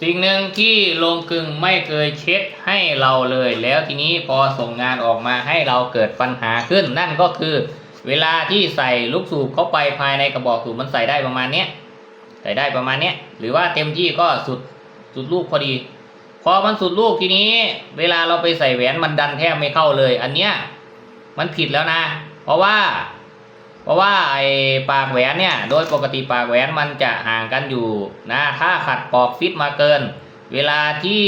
สิ่งหนึ่งที่โรงกลึงไม่เคยเช็คให้เราเลย แล้วทีนี้พอส่งงานออกมาให้เราเกิดปัญหาขึ้น นั่นก็คือ เวลาที่ใส่ลูกสูบเข้าไปภายในกระบอกสูบมันใส่ได้ประมาณเนี้ยใส่ได้ประมาณเนี้ยหรือว่าเต็มที่ก็สุดสุดลูกพอดี พอมันสุดลูกทีนี้ เวลาเราไปใส่แหวนมันดันแทบไม่เข้าเลย อันเนี้ยมันผิดแล้วนะ เพราะว่า เพราะว่าไอ้ปากแหวนเนี่ยโดยปกติปากแหวนมันจะห่างกันอยู่นะถ้าขัดปอกฟิตมาเกิน เวลาที่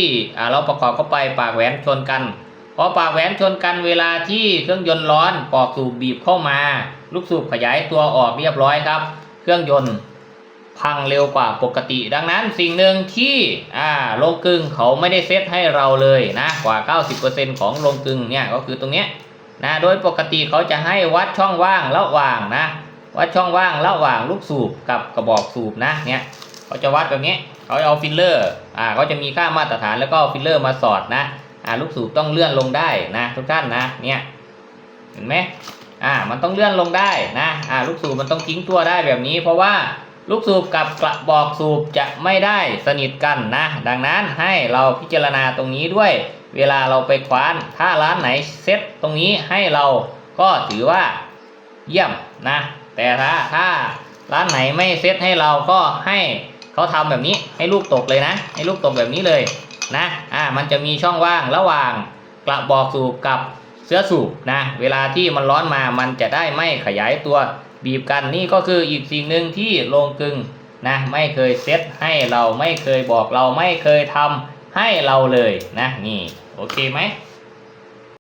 เราประกอบเข้าไปปากแหวนชนกันพอปากแหวนชนกันเวลาที่เครื่องยนต์ร้อนปอกสูบบีบเข้ามา ลูกสูบขยายตัวออกเรียบร้อยครับ เครื่องยนต์พังเร็วกว่าปกติ ดังนั้นสิ่งหนึ่งที่อ่าโรงกึงเขาไม่ได้เซตให้เราเลยนะกว่า 90%ของโรงกึงเนี่ยก็คือตรงเนี้ย นะโดยปกติเขาจะให้วัดช่องว่างระหว่างนะ วัดช่องว่างระหว่างลูกสูบกับกระบอกสูบนะเนี่ยเขาจะวัดแบบนี้เขาจะเอาฟิลเลอร์อ่าเขาจะมีค่ามาตรฐานแล้วก็ฟิลเลอร์มาสอดนะอ่าลูกสูบต้องเลื่อนลงได้นะทุกท่านนะเนี่ยเห็นไหมอ่ามันต้องเลื่อนลงได้นะอ่าลูกสูบมันต้องทิ้งตัวได้แบบนี้ เพราะว่าลูกสูบกับกระบอกสูบจะไม่ได้สนิทกันนะ ดังนั้นให้เราพิจารณาตรงนี้ด้วย เวลาเราไปคว้าน ถ้าร้านไหนเซ็ตตรงนี้ให้เราก็ถือว่าเยี่ยมนะ แต่ถ้าถ้าร้านไหนไม่เซ็ตให้เราก็ให้เขาทำแบบนี้ให้ลูกตกเลยนะ ให้ลูกตกแบบนี้เลยนะอ่ามันจะมีช่องว่างระหว่างกระบอกสูบกับเสื้อสูบนะเวลาที่มันร้อนมามันจะได้ไม่ขยายตัวบีบกันนี่ก็คืออีกสิ่งหนึ่งที่โรงกึงนะไม่เคยเซ็ตให้เราไม่เคยบอกเราไม่เคยทำให้เราเลยนะนี่ โอเคไหม